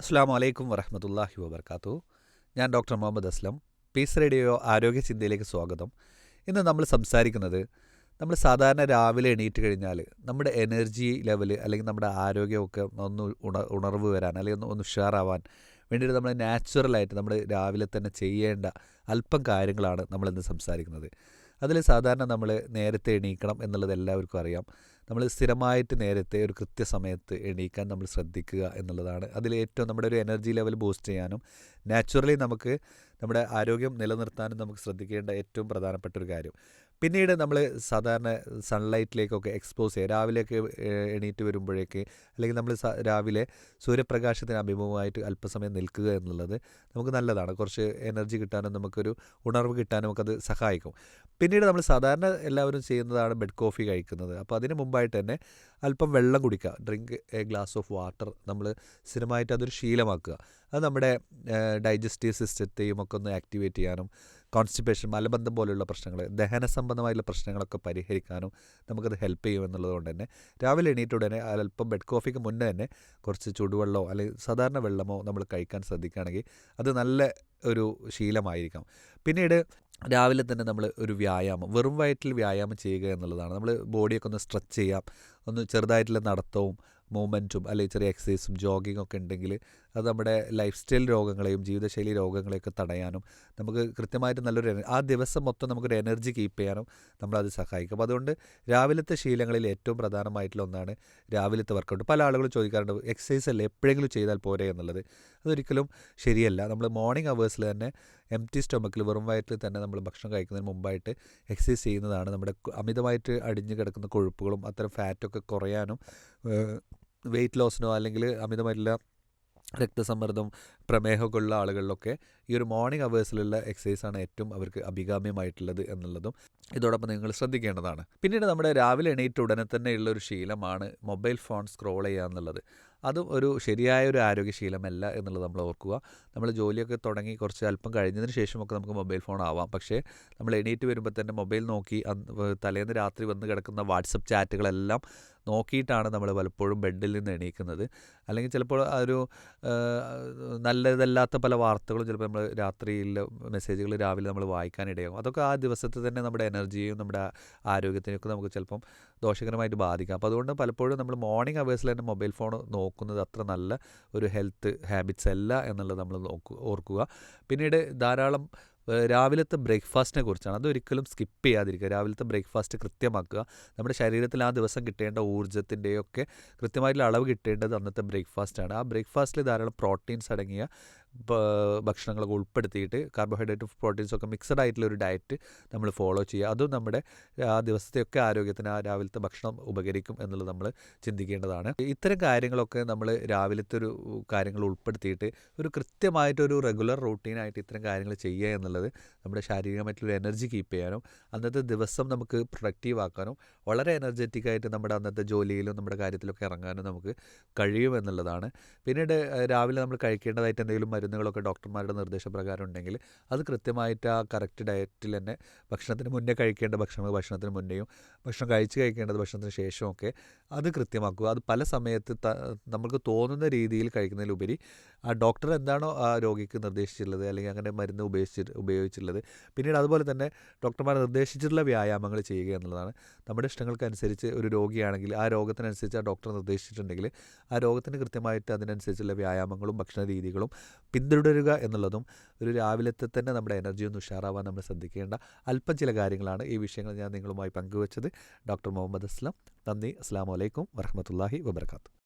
അസ്സാം വലൈക്കും വരഹമത്തല്ലാഹി വബർക്കാത്തു. ഞാൻ doctor Muhammad Aslam. Peace Radio ആരോഗ്യ ചിന്തയിലേക്ക് സ്വാഗതം. ഇന്ന് നമ്മൾ സംസാരിക്കുന്നത് നമ്മൾ സാധാരണ രാവിലെ എണീറ്റ് കഴിഞ്ഞാൽ നമ്മുടെ എനർജി ലെവൽ അല്ലെങ്കിൽ നമ്മുടെ ആരോഗ്യമൊക്കെ ഒന്ന് ഉണ ഉണർവ് വരാൻ അല്ലെങ്കിൽ ഒന്ന് ഒന്ന് ഉഷാറാവാൻ വേണ്ടിയിട്ട് നമ്മൾ നാച്ചുറലായിട്ട് നമ്മൾ രാവിലെ തന്നെ ചെയ്യേണ്ട അല്പം കാര്യങ്ങളാണ് നമ്മളിന്ന് സംസാരിക്കുന്നത്. അതിൽ സാധാരണ നമ്മൾ നേരത്തെ എണീക്കണം എന്നുള്ളത് എല്ലാവർക്കും അറിയാം. നമ്മൾ സ്ഥിരമായിട്ട് നേരത്തെ ഒരു കൃത്യസമയത്ത് എണീക്കാൻ നമ്മൾ ശ്രദ്ധിക്കുക എന്നുള്ളതാണ്. അതിൽ ഏറ്റവും നമ്മുടെ ഒരു എനർജി ലെവൽ ബൂസ്റ്റ് ചെയ്യാനും നാച്ചുറലി നമുക്ക് നമ്മുടെ ആരോഗ്യം നിലനിർത്താനും നമുക്ക് ശ്രദ്ധിക്കേണ്ട ഏറ്റവും പ്രധാനപ്പെട്ട ഒരു കാര്യം. പിന്നീട് നമ്മൾ സാധാരണ സൺലൈറ്റിലേക്കൊക്കെ എക്സ്പോസ് ചെയ്യുക. രാവിലെയൊക്കെ എണീറ്റ് വരുമ്പോഴേക്ക് അല്ലെങ്കിൽ നമ്മൾ രാവിലെ സൂര്യപ്രകാശത്തിന് അഭിമുഖമായിട്ട് അല്പസമയം നിൽക്കുക എന്നുള്ളത് നമുക്ക് നല്ലതാണ്. കുറച്ച് എനർജി കിട്ടാനും നമുക്കൊരു ഉണർവ് കിട്ടാനും ഒക്കെ അത് സഹായിക്കും. പിന്നീട് നമ്മൾ സാധാരണ എല്ലാവരും ചെയ്യുന്നതാണ് ബെഡ് കോഫി കഴിക്കുന്നത്. അപ്പോൾ അതിന് മുമ്പായിട്ട് തന്നെ അല്പം വെള്ളം കുടിക്കുക. Drink a glass of water നമ്മൾ സ്ഥിരമായിട്ട് അതൊരു ശീലമാക്കുക. അത് നമ്മുടെ ഡൈജസ്റ്റീവ് സിസ്റ്റത്തെയും ഒക്കെ ഒന്ന് ആക്ടിവേറ്റ് ചെയ്യാനും കോൺസ്റ്റിപ്പേഷൻ മലബന്ധം പോലെയുള്ള പ്രശ്നങ്ങൾ ദഹന സംബന്ധമായിട്ടുള്ള പ്രശ്നങ്ങളൊക്കെ പരിഹരിക്കാനും നമുക്കത് ഹെൽപ്പ് ചെയ്യും എന്നുള്ളതുകൊണ്ട് തന്നെ. രാവിലെ എണീറ്റ ഉടനെ അല്പം ബെഡ് കോഫിക്ക് മുന്നേ തന്നെ കുറച്ച് ചൂടുവെള്ളമോ അല്ലെങ്കിൽ സാധാരണ വെള്ളമോ നമ്മൾ കഴിക്കാൻ ശ്രദ്ധിക്കുകയാണെങ്കിൽ അത് നല്ല ഒരു ശീലമായിരിക്കാം. പിന്നീട് രാവിലെ തന്നെ നമ്മൾ ഒരു വ്യായാമം വെറും വയറ്റിൽ വ്യായാമം ചെയ്യുക എന്നുള്ളതാണ്. നമ്മൾ ബോഡിയൊക്കെ ഒന്ന് സ്ട്രെച്ച് ചെയ്യാം ഒന്ന് ചെറുതായിട്ടുള്ള നടത്തവും മൂവ്മെന്റും അല്ലെങ്കിൽ ചെറിയ എക്സസൈസും ജോഗിങ്ങും ഒക്കെ ഉണ്ടെങ്കിൽ അത് നമ്മുടെ ലൈഫ് സ്റ്റൈൽ രോഗങ്ങളെയും ജീവിതശൈലി രോഗങ്ങളെയൊക്കെ തടയാനും നമുക്ക് കൃത്യമായിട്ട് നല്ലൊരു ആ ദിവസം മൊത്തം നമുക്കൊരു എനർജി കീപ്പ് ചെയ്യാനും നമ്മളത് സഹായിക്കും. അപ്പോൾ അതുകൊണ്ട് രാവിലത്തെ ശീലങ്ങളിൽ ഏറ്റവും പ്രധാനമായിട്ടുള്ള ഒന്നാണ് രാവിലത്തെ വർക്കൗട്ട് പല ആളുകളും ചോദിക്കാറുണ്ട് എക്സസൈസ് അല്ലേ എപ്പോഴെങ്കിലും ചെയ്താൽ പോരെ? എന്നുള്ളത്. അതൊരിക്കലും ശരിയല്ല. നമ്മൾ മോർണിംഗ് അവേഴ്സിൽ തന്നെ എം ടി സ്റ്റൊമക്കിൽ വെറും വയറ്റിൽ തന്നെ നമ്മൾ ഭക്ഷണം കഴിക്കുന്നതിന് മുമ്പായിട്ട് എക്സസൈസ് ചെയ്യുന്നതാണ് നമ്മുടെ അമിതമായിട്ട് അടിഞ്ഞു കിടക്കുന്ന കൊഴുപ്പുകളും അത്തരം ഫാറ്റൊക്കെ കുറയാനും വെയിറ്റ് ലോസിനോ അല്ലെങ്കിൽ അമിതമായിട്ടുള്ള രക്തസമ്മർദ്ദം പ്രമേഹമൊക്കെ ഉള്ള ആളുകളിലൊക്കെ ഈ ഒരു മോർണിംഗ് അവേഴ്സിലുള്ള എക്സസൈസാണ് ഏറ്റവും അവർക്ക് അഭികാമ്യമായിട്ടുള്ളത് എന്നുള്ളതും ഇതോടൊപ്പം നിങ്ങൾ ശ്രദ്ധിക്കേണ്ടതാണ്. പിന്നീട് നമ്മുടെ രാവിലെ എണീറ്റ് ഉടനെ തന്നെയുള്ള ഒരു ശീലമാണ് മൊബൈൽ ഫോൺ സ്ക്രോൾ ചെയ്യുക എന്നുള്ളത്. അതും ഒരു ശരിയായ ഒരു ആരോഗ്യശീലമല്ല എന്നുള്ളത് നമ്മൾ ഓർക്കുക. നമ്മൾ ജോലിയൊക്കെ തുടങ്ങി കുറച്ച് അല്പം കഴിഞ്ഞതിന് ശേഷമൊക്കെ നമുക്ക് മൊബൈൽ ഫോൺ ആവാം. പക്ഷേ നമ്മൾ എണീറ്റ് വരുമ്പോൾ തന്നെ മൊബൈൽ നോക്കി തലേന്ന് രാത്രി വന്ന് കിടക്കുന്ന വാട്സപ്പ് ചാറ്റുകളെല്ലാം നോക്കിയിട്ടാണ് നമ്മൾ പലപ്പോഴും ബെഡിൽ നിന്ന് എണീക്കുന്നത്. അല്ലെങ്കിൽ ചിലപ്പോൾ ഒരു നല്ലതല്ലാത്ത പല വാർത്തകളും ചിലപ്പോൾ നമ്മൾ രാത്രിയിൽ മെസ്സേജുകൾ രാവിലെ നമ്മൾ വായിക്കാനിടയാകും. അതൊക്കെ ആ ദിവസത്തെ തന്നെ നമ്മുടെ എനർജിയും നമ്മുടെ ആരോഗ്യത്തിനൊക്കെ നമുക്ക് ചിലപ്പം ദോഷകരമായിട്ട് ബാധിക്കാം. അപ്പോൾ അതുകൊണ്ട് പലപ്പോഴും നമ്മൾ മോർണിംഗ് അവേഴ്സിൽ തന്നെ മൊബൈൽ ഫോൺ നോക്കുന്നത് അത്ര നല്ല ഒരു ഹെൽത്ത് ഹാബിറ്റ്സ് അല്ല എന്നുള്ളത് നമ്മൾ നോക്കുക ഓർക്കുക. പിന്നീട് ധാരാളം രാവിലത്തെ ബ്രേക്ക്ഫാസ്റ്റിനെ കുറിച്ചാണ്. അതൊരിക്കലും സ്കിപ്പ് ചെയ്യാതിരിക്കുക. രാവിലത്തെ ബ്രേക്ക്ഫാസ്റ്റ് കൃത്യമാക്കുക. നമ്മുടെ ശരീരത്തിൽ ആ ദിവസം കിട്ടേണ്ട ഊർജത്തിന്റെയൊക്കെ കൃത്യമായിട്ടുള്ള അളവ് കിട്ടേണ്ടത് അന്നത്തെ ബ്രേക്ക്ഫാസ്റ്റാണ്. ആ ബ്രേക്ക്ഫാസ്റ്റിൽ ധാരാളം പ്രോട്ടീൻസ് അടങ്ങിയ ഭക്ഷണങ്ങളൊക്കെ ഉൾപ്പെടുത്തിയിട്ട് കാർബോഹൈഡ്രേറ്റ് പ്രോട്ടീൻസ് ഒക്കെ മിക്സഡ് ആയിട്ടുള്ള ഒരു ഡയറ്റ് നമ്മൾ ഫോളോ ചെയ്യുക. അതും നമ്മുടെ ആ ദിവസത്തെയൊക്കെ ആരോഗ്യത്തിന് ആ രാവിലത്തെ ഭക്ഷണം ഉപകരിക്കും എന്നുള്ളത് നമ്മൾ ചിന്തിക്കേണ്ടതാണ്. ഇത്തരം കാര്യങ്ങളൊക്കെ നമ്മൾ രാവിലത്തെ ഒരു കാര്യങ്ങൾ ഉൾപ്പെടുത്തിയിട്ട് ഒരു കൃത്യമായിട്ടൊരു റെഗുലർ റൂട്ടീനായിട്ട് ഇത്തരം കാര്യങ്ങൾ ചെയ്യുക എന്നുള്ളത് നമ്മുടെ ശാരീരികമായിട്ടുള്ള എനർജി കീപ്പ് ചെയ്യാനും അന്നത്തെ ദിവസം നമുക്ക് പ്രൊഡക്റ്റീവ് ആക്കാനും വളരെ എനർജറ്റിക് ആയിട്ട് നമ്മുടെ അന്നത്തെ ജോലിയിലും നമ്മുടെ കാര്യത്തിലൊക്കെ ഇറങ്ങാനും നമുക്ക് കഴിയുമെന്നുള്ളതാണ് പിന്നീട് രാവിലെ നമ്മൾ കഴിക്കേണ്ടതായിട്ട് എന്തെങ്കിലും മരുന്നുകളൊക്കെ ഡോക്ടർമാരുടെ നിർദ്ദേശപ്രകാരം ഉണ്ടെങ്കിൽ അത് കൃത്യമായിട്ട് ആ കറക്റ്റ് ഡയറ്റിൽ തന്നെ ഭക്ഷണത്തിന് മുന്നേ കഴിക്കേണ്ട ഭക്ഷണങ്ങൾ ഭക്ഷണത്തിന് മുന്നേയും ഭക്ഷണം കഴിച്ച് കഴിക്കേണ്ടത് ഭക്ഷണത്തിന് ശേഷമൊക്കെ അത് കൃത്യമാക്കുക. അത് പല സമയത്ത് നമുക്ക് തോന്നുന്ന രീതിയിൽ കഴിക്കുന്നതിലുപരി ആ ഡോക്ടർ എന്താണോ ആ രോഗിക്ക് നിർദ്ദേശിച്ചിട്ടുള്ളത് അല്ലെങ്കിൽ അങ്ങനെ മരുന്ന് ഉപയോഗിച്ച് ഉപയോഗിച്ചിട്ടുള്ളത്. പിന്നീട് അതുപോലെ തന്നെ ഡോക്ടർമാർ നിർദ്ദേശിച്ചിട്ടുള്ള വ്യായാമങ്ങൾ ചെയ്യുക എന്നുള്ളതാണ്. നമ്മുടെ ഇഷ്ടങ്ങൾക്കനുസരിച്ച് ഒരു രോഗിയാണെങ്കിൽ ആ രോഗത്തിനനുസരിച്ച് ആ ഡോക്ടർ നിർദ്ദേശിച്ചിട്ടുണ്ടെങ്കിൽ ആ രോഗത്തിന് കൃത്യമായിട്ട് അതിനനുസരിച്ചുള്ള വ്യായാമങ്ങളും ഭക്ഷണ രീതികളും പിന്തുടരുക എന്നുള്ളതും ഒരു രാവിലത്തെ തന്നെ നമ്മുടെ എനർജി ഒന്ന് ഉഷാറാവാൻ നമ്മൾ ശ്രദ്ധിക്കേണ്ട അല്പം ചില കാര്യങ്ങളാണ് ഈ വിഷയങ്ങൾ ഞാൻ നിങ്ങളുമായി പങ്കുവച്ചത്. ഡോക്ടർ മുഹമ്മദ് അസ്ലാം നന്ദി. അസ്സാം വലൈക്കും വറഹമത്തല്ലാഹി വബർക്കാത്തു